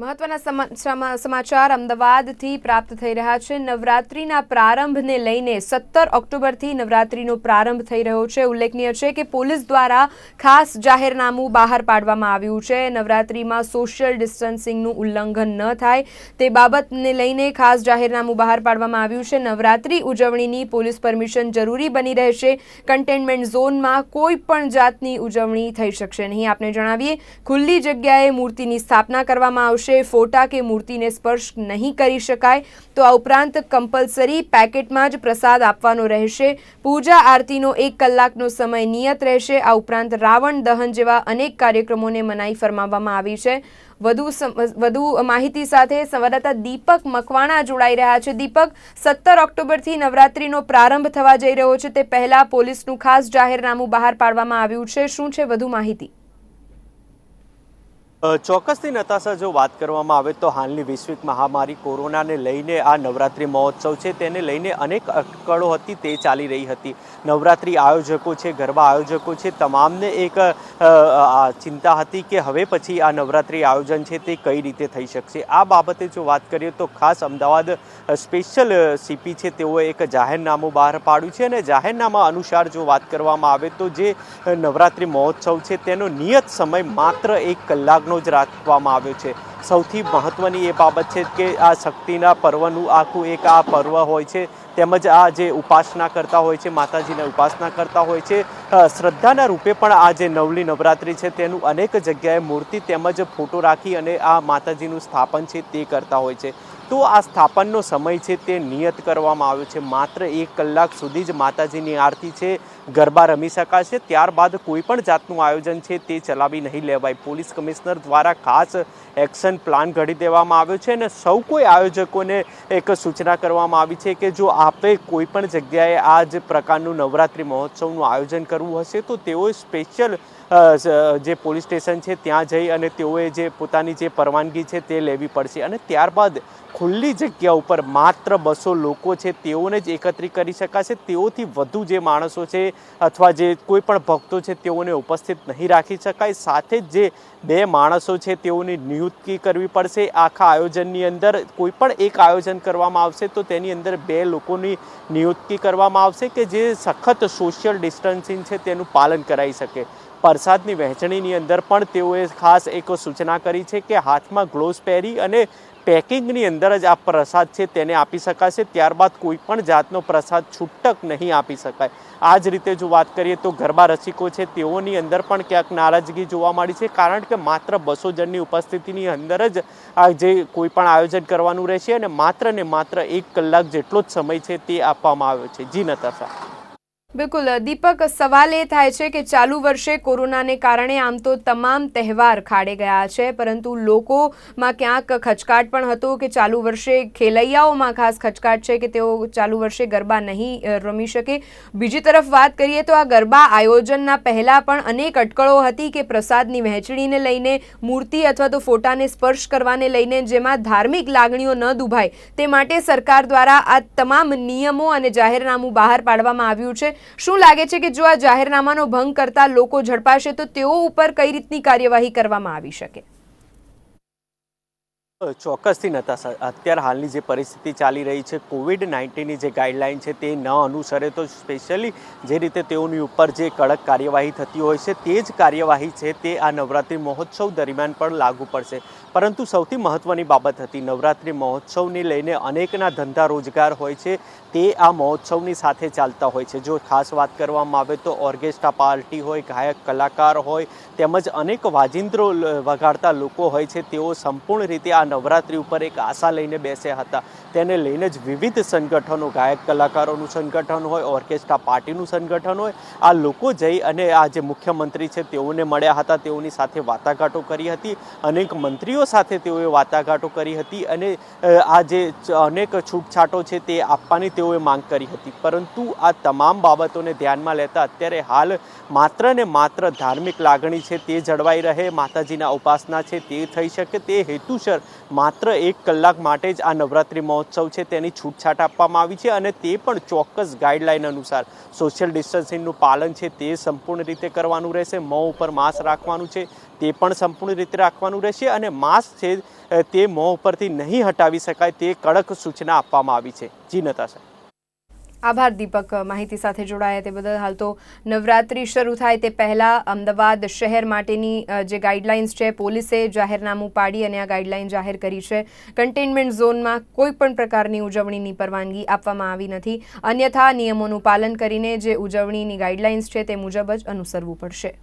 મહત્વના સમા- સમા- સમાચાર અમદાવાદથી પ્રાપ્ત થઈ રહ્યા છે. નવરાત્રિના પ્રારંભને લઈને સત્તર ઓક્ટોબરથી નવરાત્રિનો પ્રારંભ થઈ રહ્યો છે. ઉલ્લેખનીય છે કે પોલીસ દ્વારા ખાસ જાહેરનામું બહાર પાડવામાં આવ્યું છે. નવરાત્રિમાં સોશિયલ ડિસ્ટન્સિંગનું ઉલ્લંઘન ન થાય તે બાબતને લઈને ખાસ જાહેરનામું બહાર પાડવામાં આવ્યું છે. નવરાત્રિ ઉજવણીની પોલીસ પરમિશન જરૂરી બની રહેશે. કન્ટેનમેન્ટ ઝોનમાં કોઈ પણ જાતની ઉજવણી થઈ શકશે નહીં. આપને જણાવીએ, ખુલ્લી જગ્યાએ મૂર્તિની સ્થાપના કરવામાં આવશે. ફોટા કે મૂર્તિને સ્પર્શ નહીં કરી શકાય, તો આ ઉપરાંત કમ્પલસરી પેકેટમાં જ પ્રસાદ આપવાનો રહેશે. પૂજા આરતીનો એક કલાકનો સમય નિયત રહેશે. આ ઉપરાંત રાવણ દહન જેવા અનેક કાર્યક્રમોને મનાઈ ફરમાવવામાં આવી છે. વધુ વધુ માહિતી સાથે સંવાદદાતા દીપક મકવાણા જોડાઈ રહ્યા છે. દીપક, સત્તર ઓક્ટોબરથી નવરાત્રીનો પ્રારંભ થવા જઈ રહ્યો છે. તે પહેલા પોલીસનું ખાસ જાહેરનામું બહાર પાડવામાં આવ્યું છે. શું છે વધુ માહિતી? ચોક્કસથી નતાશા જો વાત કરવામાં આવે તો હાલની વૈશ્વિક મહામારી કોરોનાને લઈને આ નવરાત્રિ મહોત્સવ છે તેને લઈને અનેક અટકળો હતી, તે ચાલી રહી હતી. નવરાત્રિ આયોજકો છે, ગરબા આયોજકો છે, તમામને એક ચિંતા હતી કે હવે પછી આ નવરાત્રિ આયોજન છે તે કઈ રીતે થઈ શકશે? આ બાબતે જો વાત કરીએ તો ખાસ અમદાવાદ સ્પેશિયલ સીપી છે, તેઓએ એક જાહેરનામું બહાર પાડ્યું છે અને જાહેરનામા અનુસાર જો વાત કરવામાં આવે તો જે નવરાત્રિ મહોત્સવ છે તેનો નિયત સમય માત્ર એક કલાકનો જ રાખવામાં આવ્યો છે. સૌથી મહત્વની એ બાબત છે કે આ શક્તિના પર્વનું આખું એક આ પર્વ હોય છે, તેમજ આ જે ઉપાસના કરતા હોય છે, માતાજીને ઉપાસના કરતા હોય છે શ્રદ્ધાના રૂપે પણ આ જે નવલી નવરાત્રિ છે, તેનું અનેક જગ્યાએ મૂર્તિ તેમજ ફોટો રાખી અને આ માતાજીનું સ્થાપન છે તે કરતા હોય છે. તો આ સ્થાપનનો સમય છે તે નિયત કરવામાં આવ્યો છે. માત્ર એક કલાક સુધી જ માતાજીની આરતી છે, ગરબા રમી શકાશે. ત્યારબાદ કોઈ પણ જાતનું આયોજન છે તે ચલાવી નહીં લેવાય. પોલીસ કમિશનર દ્વારા ખાસ એક્શન પ્લાન ઘડી દેવામાં આવ્યો છે અને સૌ કોઈ આયોજકોને એક સૂચના કરવામાં આવી છે કે જો આપે કોઈ પણ જગ્યાએ આ જ પ્રકારનું નવરાત્રિ મહોત્સવનું આયોજન કરવું હશે તો તેઓએ સ્પેશિયલ જે પોલીસ સ્ટેશન છે, ત્યાં જઈ અને તેઓએ જે પોતાની જે પરવાનગી છે તે લેવી પડશે. અને ત્યારબાદ ખુલ્લી જગ્યા ઉપર માત્ર બસો લોકો છે, તેઓને જ એકત્રિત કરી શકાશે. તેઓથી વધુ જે માણસો છે અથવા જે કોઈ પણ ભક્તો છે, તેઓને ઉપસ્થિત નહીં રાખી શકાય. સાથે જ જે બે માણસો છે, તેઓની નિયુક્તિ કરવી પડશે. આખા આયોજનની અંદર કોઈ પણ એક આયોજન કરવામાં આવશે, તો તેની અંદર બે લોકોની નિયુક્તિ કરવામાં આવશે કે જે સખત સોશિયલ ડિસ્ટન્સિંગ છે, તેનું પાલન કરાવી શકે. પ્રસાદની વહેંચણીની અંદર પણ તેઓએ ખાસ એક સૂચના કરી છે કે હાથમાં ગ્લોવ્સ પહેરી અને પેકિંગની અંદર જ આ પ્રસાદ છે તેને આપી શકાશે. ત્યારબાદ કોઈ પણ જાતનો પ્રસાદ છૂટક નહીં આપી શકાય. આ જ રીતે જો વાત કરીએ તો ગરબા રસિકો છે તેઓની અંદર પણ ક્યાંક નારાજગી જોવા મળી છે કારણ કે માત્ર બસો જણની ઉપસ્થિતિની અંદર જ આ જે કોઈ પણ આયોજન કરવાનું રહેશે અને માત્ર ને માત્ર એક કલાક જેટલો જ સમય છે તે આપવામાં આવ્યો છે. જી નતાશા. બિલકુલ દીપક, સવાલ એ થાય છે કે ચાલુ વર્ષે કોરોનાને કારણે આમ તો તમામ તહેવાર ખાડે ગયા છે, પરંતુ લોકોમાં ક્યાંક ખચકાટ પણ હતો કે ચાલુ વર્ષે ખેલૈયાઓમાં ખાસ ખચકાટ છે કે તેઓ ચાલુ વર્ષે ગરબા નહીં રમી શકે. બીજી તરફ વાત કરીએ તો આ ગરબા આયોજનના પહેલાં પણ અનેક અટકળો હતી કે પ્રસાદની વહેંચણીને લઈને મૂર્તિ અથવા તો ફોટાને સ્પર્શ કરવાને લઈને જેમાં ધાર્મિક લાગણીઓ ન દુભાય, તે માટે સરકાર દ્વારા આ તમામ નિયમો અને જાહેરનામું બહાર પાડવામાં આવ્યું છે. શું લાગે છે કે જો આ જાહેરનામાનો ભંગ કરતા લોકો ઝડપાશે તો તેઓ ઉપર કઈ રીતની કાર્યવાહી કરવામાં આવી શકે? ચોક્કસથી નતાશા અત્યારે હાલની જે પરિસ્થિતિ ચાલી રહી છે કોવિડ નાઇન્ટીનની જે ગાઈડલાઇન છે તે ન અનુસરે તો સ્પેશિયલી જે રીતે તેઓની ઉપર જે કડક કાર્યવાહી થતી હોય છે, તે જ કાર્યવાહી છે તે આ નવરાત્રિ મહોત્સવ દરમિયાન પણ લાગુ પડશે. પરંતુ સૌથી મહત્ત્વની બાબત હતી, નવરાત્રિ મહોત્સવને લઈને અનેકના ધંધા રોજગાર હોય છે, તે આ મહોત્સવની સાથે ચાલતા હોય છે. જો ખાસ વાત કરવામાં આવે તો ઓર્કેસ્ટ્રા પાર્ટી હોય, ગાયક, કલાકાર હોય, તેમજ અનેક વાજિંત્રો વગાડતા લોકો હોય છે, તેઓ સંપૂર્ણ રીતે આ નવરાત્રિ ઉપર એક આશા લઈને બેસ્યા હતા. તેને લઈને જ વિવિધ સંગઠનો, ગાયક કલાકારોનું સંગઠન હોય, ઓર્કેસ્ટ્રા પાર્ટીનું સંગઠન હોય, આ લોકો જઈ અને આ જે મુખ્યમંત્રી છે તેઓને મળ્યા હતા, તેઓની સાથે વાટાઘાટો કરી હતી. અનેક મંત્રીઓ સાથે તેઓએ વાટાઘાટો કરી હતી અને આ જે અનેક છૂટછાટો છે તે આપવાની તેઓએ માંગ કરી હતી. પરંતુ આ તમામ બાબતોને ધ્યાનમાં લેતા અત્યારે હાલ માત્ર ને માત્ર ધાર્મિક લાગણી છે તે જળવાઈ રહે, માતાજીના ઉપાસના છે તે થઈ શકે, તે હેતુસર માત્ર એક કલાક માટે જ આ નવરાત્રિ મહોત્સવ છે, તેની છૂટછાટ આપવામાં આવી છે અને તે પણ ચોક્કસ ગાઈડલાઈન અનુસાર. સોશિયલ ડિસ્ટન્સિંગનું પાલન છે, તે સંપૂર્ણ રીતે કરવાનું રહેશે, મોં ઉપર માસ્ક રાખવાનું છે, તે પણ સંપૂર્ણ રીતે રાખવાનું રહેશે અને માસ્ક છે તે મોં ઉપરથી નહીં હટાવી શકાય તે કડક સૂચના આપવામાં આવી છે. જી નતાશા. આભાર, દીપક, માહિતી સાથે જોડાયા તે બદલ. હાલ તો નવરાત્રિ શરૂ થાય તે પહેલા અમદાવાદ શહેર માટેની જે ગાઈડલાઇન્સ છે, પોલીસે જાહેરનામું પાડી અને આ ગાઈડલાઇન જાહેર કરી છે. કન્ટેનમેન્ટ ઝોનમાં કોઈ પણ પ્રકારની ઉજવણીની પરવાનગી આપવામાં આવી નથી. અન્યથા નિયમોનું પાલન કરીને જે ઉજવણીની ગાઈડલાઇન્સ છે તે મુજબ જ અનુસરવું પડશે.